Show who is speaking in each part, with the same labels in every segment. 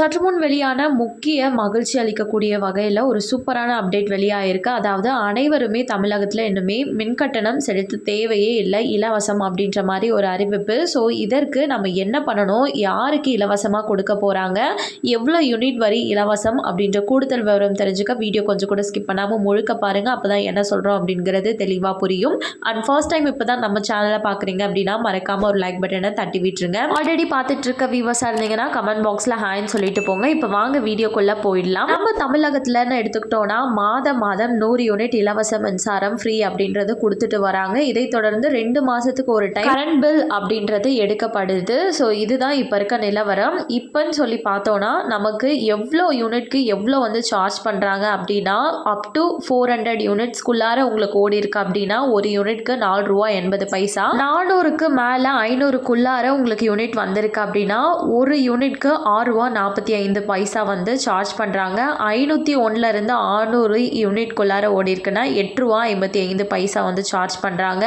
Speaker 1: சற்று முன் வெளியான முக்கிய மகிழ்ச்சி அளிக்கக்கூடிய வகையில் ஒரு சூப்பரான அப்டேட் வெளியாகிருக்கு அதாவது அனைவருமே தமிழகத்தில் இன்னுமே மின்கட்டணம் செலுத்த தேவையே இல்லை இலவசம் அப்படின்ற மாதிரி ஒரு அறிவிப்பு. ஸோ இதற்கு நம்ம என்ன பண்ணணும்? யாருக்கு இலவசமாக கொடுக்க போகிறாங்க எவ்வளோ யூனிட் வரி இலவசம் அப்படின்ற கூடுதல் விவரம் தெரிஞ்சுக்க வீடியோ கொஞ்சம் கூட ஸ்கிப் பண்ணாமல் முழுக்க பாருங்கள் அப்போ தான் என்ன சொல்கிறோம் அப்படிங்கிறது தெளிவாக புரியும். அண்ட் ஃபர்ஸ்ட் டைம் இப்போ தான் நம்ம சேனலை பார்க்குறீங்க அப்படின்னா மறக்காமல் ஒரு லைக் பட்டனை தட்டி விட்டுருங்க. ஆல்ரெடி பார்த்துட்டு இருக்க வியூவர்ஸாக இருந்தீங்கன்னா கமெண்ட் பாக்ஸில் ஹாய்ன்னு சொல்லிட்டு போங்க. இப்போ வாங்க வீடியோக்குள்ளே போயிடலாம். நம்ம தமிழகத்துலன்னு எடுத்துக்கிட்டோம்னா மாதம் மாதம் நூறு யூனிட் இலவச மின்சாரம் ஃப்ரீ அப்படின்றது கொடுத்துட்டு வராங்க. இதை தொடர்ந்து ரெண்டு மாதத்துக்கு ஒரு டைம் கரண்ட் பில் அப்படின்றது எடுக்கப்படுது. ஸோ இதுதான் இப்போ இருக்க நிலவரம். இப்போன்னு சொல்லி பார்த்தோன்னா நமக்கு எவ்வளோ யூனிட்க்கு எவ்வளோ வந்து சார்ஜ் பண்ணுறாங்க அப்படின்னா அப் டு ஃபோர் ஹண்ட்ரட் யூனிட்ஸ்குள்ளார உங்களுக்கு ஓடி இருக்கு அப்படின்னா ஒரு யூனிட்க்கு நாலு ரூபா எண்பது பைசா. நானூறுக்கு மேலே ஐநூறுக்குள்ளார உங்களுக்கு யூனிட் வந்திருக்கு அப்படின்னா ஒரு யூனிட்க்கு ஆறு ரூபா நாற்பது நாற்பத்தி ஐந்து பைசா வந்து சார்ஜ் பண்ணுறாங்க ஐநூற்றி ஒன்றுலேருந்து ஆறுநூறு யூனிட்குள்ளார ஓடி இருக்குன்னா எட்டு ரூபா ஐம்பத்தி ஐந்து பைசா வந்து சார்ஜ் பண்ணுறாங்க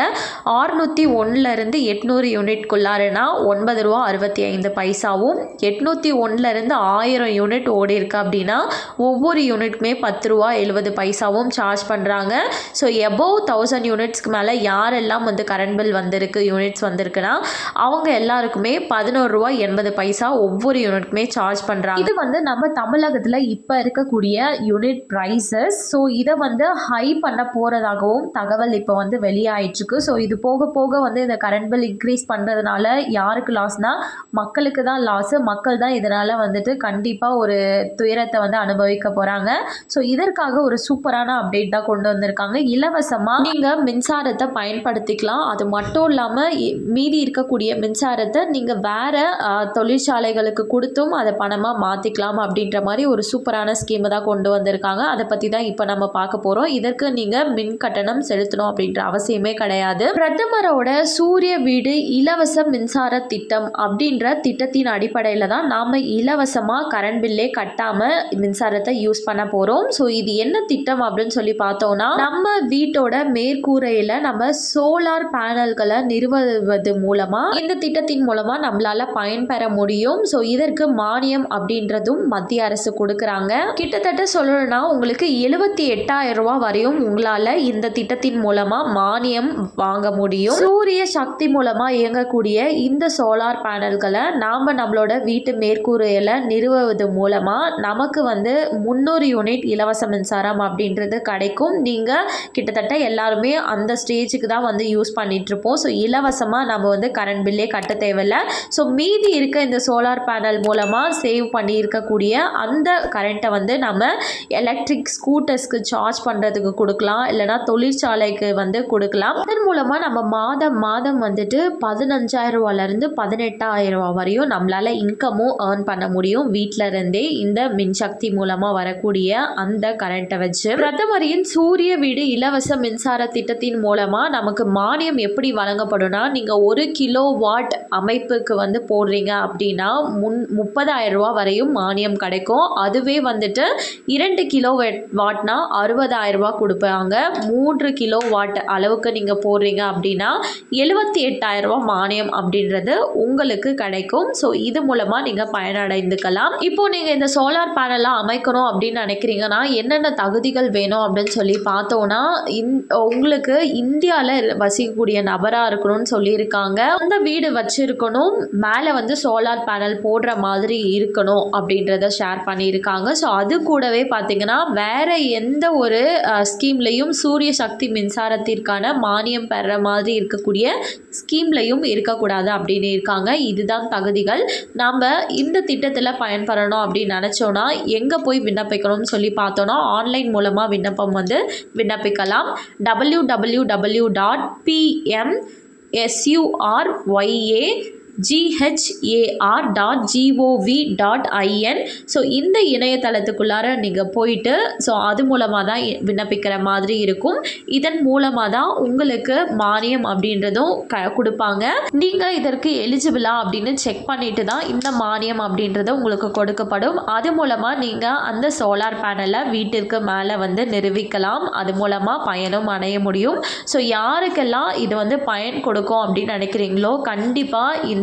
Speaker 1: ஆறுநூற்றி ஒன்றுலேருந்து எட்நூறு யூனிட்குள்ளாரனா ஒன்பது ரூபா அறுபத்தி ஐந்து பைசாவும் எட்நூற்றி ஒன்றுலேருந்து ஆயிரம் யூனிட் ஓடி இருக்கு அப்படின்னா ஒவ்வொரு யூனிட்க்குமே பத்து ரூபா எழுபது பைசாவும் சார்ஜ் பண்ணுறாங்க ஸோ எபோவ் தௌசண்ட் யூனிட்ஸ்க்கு மேலே யாரெல்லாம் வந்து கரண்ட் பில் வந்திருக்கு யூனிட்ஸ் வந்திருக்குன்னா அவங்க எல்லாருக்குமே பதினோரு ரூபா எண்பது பைசா ஒவ்வொரு யூனிட்க்குமே சார்ஜ் பண்ணுறாங்க இது வந்து நம்ம தமிழகத்தில் இப்போ இருக்கக்கூடிய யூனிட் ப்ரைஸஸ் ஸோ இதை வந்து ஹை பண்ண போகிறதாகவும் தகவல் இப்போ வந்து வெளியாயிட்டிருக்கு. ஸோ இது போக போக வந்து இந்த கரண்ட் பில் இன்க்ரீஸ் பண்ணுறதுனால யாருக்கு லாஸ்னால் மக்களுக்கு தான் லாஸு மக்கள் தான் இதனால் வந்துட்டு கண்டிப்பாக ஒரு துயரத்தை வந்து அனுபவிக்க போகிறாங்க ஸோ இதற்காக ஒரு சூப்பரான அப்டேட் தான் கொண்டு வந்திருக்காங்க. இலவசமாக நீங்கள் மின்சாரத்தை பயன்படுத்திக்கலாம். அது மட்டும் இல்லாமல் மீதி இருக்கக்கூடிய மின்சாரத்தை நீங்கள் வேறு தொழிற்சாலைகளுக்கு கொடுத்தும் அதை பணமாக மாற்றிக்கலாம் அப்படின்ற மாதிரி ஒரு சூப்பரான ஸ்கீமை தான் கொண்டு வந்திருக்காங்க. அதை பற்றி தான் இப்போ நம்ம பார்க்க போகிறோம் இதற்கு நீங்கள் மின் கட்டணம் செலுத்தணும் அப்படின்ற அவசியமே கிடையாது. பிரதமரோட சூரிய வீடு இலவச மின்சார திட்டம் அப்படின்ற திட்டத்தின் அடிப்படையில் தான் நாம் இலவசமாக கரண்ட் பில்லே கட்டாமல் மின்சாரத்தை யூஸ் பண்ண போகிறோம் ஸோ இது என்ன திட்டம் அப்படின்னு சொல்லி பார்த்தோம்னா நம்ம வீட்டோட மேற்கூரையில் நம்ம சோலார் பேனல்களை நிறுவுவது மூலமாக இந்த திட்டத்தின் மூலமாக நம்மளால் பயன்பெற முடியும். ஸோ இதற்கு மானியம் அப்படின்றதும் மத்திய அரசு கொடுக்குறாங்க. கிட்டத்தட்ட சொல்லணும்னா உங்களுக்கு எழுபத்தி எட்டாயிரம் ரூபாய் வரையும் உங்களால் இந்த திட்டத்தின் மூலமாக மானியம் வாங்க முடியும். சூரிய சக்தி மூலமாக இயங்கக்கூடிய இந்த சோலார் பேனல்களை நாம் நம்மளோட வீட்டு மேற்கூரையில் நிறுவுவது மூலமாக நமக்கு வந்து முந்நூறு யூனிட் இலவச மின்சாரம் அப்படின்றது கிடைக்கும். நீங்கள் கிட்டத்தட்ட எல்லாருமே அந்த ஸ்டேஜுக்கு தான் வந்து யூஸ் பண்ணிகிட்ருப்போம் ஸோ இலவசமாக நம்ம வந்து கரண்ட் பில்லே கட்ட தேவையில்ல. ஸோ மீதி இருக்க இந்த சோலார் பேனல் மூலமாக சேவ் பண்ணி இருக்கக்கூடிய அந்த கரண்ட்டை வந்து நம்ம எலக்ட்ரிக் ஸ்கூட்டர்ஸ்க்கு சார்ஜ் பண்ணுறதுக்கு கொடுக்கலாம். இல்லைனா தொழிற்சாலைக்கு வந்து கொடுக்கலாம். அதன் மூலமாக நம்ம மாதம் மாதம் வந்துட்டு பதினஞ்சாயிரம் ரூபாலேருந்து பதினெட்டாயிரம் ரூபா வரையும் நம்மளால் இன்கமும் ஏர்ன் பண்ண முடியும். வீட்டில் இருந்தே இந்த மின்சக்தி மூலமாக வரக்கூடிய அந்த கரண்ட்டை வச்சு. பிரதமரின் சூரிய வீடு இலவச மின்சார திட்டத்தின் மூலமாக நமக்கு மானியம் எப்படி வழங்கப்படும்னா நீங்கள் ஒரு கிலோ வாட் அமைப்புக்கு வந்து போடுறீங்க அப்படின்னா முன் முப்பதாயிரம் ரூபா வரையும் மானியம் கிடைக்கும். அதுவே வந்துட்டு இரண்டு கிலோ வாட்னா அறுபதாயிரம் கொடுப்பாங்க. மூன்று கிலோ வாட் அளவுக்கு நீங்கள் போடுறீங்க அப்படின்னா எழுபத்தி எட்டாயிரம் மானியம் அப்படின்றது உங்களுக்கு கிடைக்கும். ஸோ இது மூலமாக நீங்கள் பயனடைந்துக்கலாம். இப்போ நீங்கள் இந்த சோலார் பேனலாம் அமைக்கணும் அப்படின்னு நினைக்கிறீங்கன்னா என்னென்ன தகுதிகள் வேணும் அப்படின்னு சொல்லி பார்த்தோன்னா இந் உங்களுக்கு இந்தியாவில் வசிக்கக்கூடிய நபராக இருக்கணும்னு சொல்லியிருக்காங்க. அந்த வீடு வச்சிருக்கணும். மேலே வந்து சோலார் பேனல் போடுற மாதிரி இருக்கணும். அப்படின்றத ஷேர் பண்ணியிருக்காங்க. ஸோ அது கூடவே பார்த்தீங்கன்னா வேறு எந்த ஒரு ஸ்கீம்லேயும் சூரிய சக்தி மின்சாரத்திற்கான மானியம் பெற மாதிரி இருக்கக்கூடிய ஸ்கீம்லையும் இருக்கக்கூடாது அப்படின்னு இருக்காங்க. இதுதான் தகுதிகள். நாம் இந்த திட்டத்தில் பயன்பெறணும் அப்படின்னு நினச்சோன்னா எங்கே போய் விண்ணப்பிக்கணும்னு சொல்லி பார்த்தோன்னா ஆன்லைன் மூலமாக விண்ணப்பம் வந்து விண்ணப்பிக்கலாம். W W W dot PM SURYA GHAR dot GOV dot IN so இந்த இணையதளத்துக்குள்ளார நீங்கள் போயிட்டு ஸோ அது மூலமாக தான் விண்ணப்பிக்கிற மாதிரி இருக்கும். இதன் மூலமாக தான் உங்களுக்கு மானியம் அப்படின்றதும் க கொடுப்பாங்க. நீங்கள் இதற்கு எலிஜிபிளா அப்படின்னு செக் பண்ணிட்டு தான் இந்த மானியம் அப்படின்றது உங்களுக்கு கொடுக்கப்படும். அது மூலமாக நீங்கள் அந்த சோலார் பேனலை வீட்டிற்கு மேலே வந்து நிறுவிக்கலாம் அது மூலமாக பயனும் அடைய முடியும் ஸோ யாருக்கெல்லாம் இது வந்து பயன் கொடுக்கும் அப்படின்னு நினைக்கிறீங்களோ கண்டிப்பாக இந்த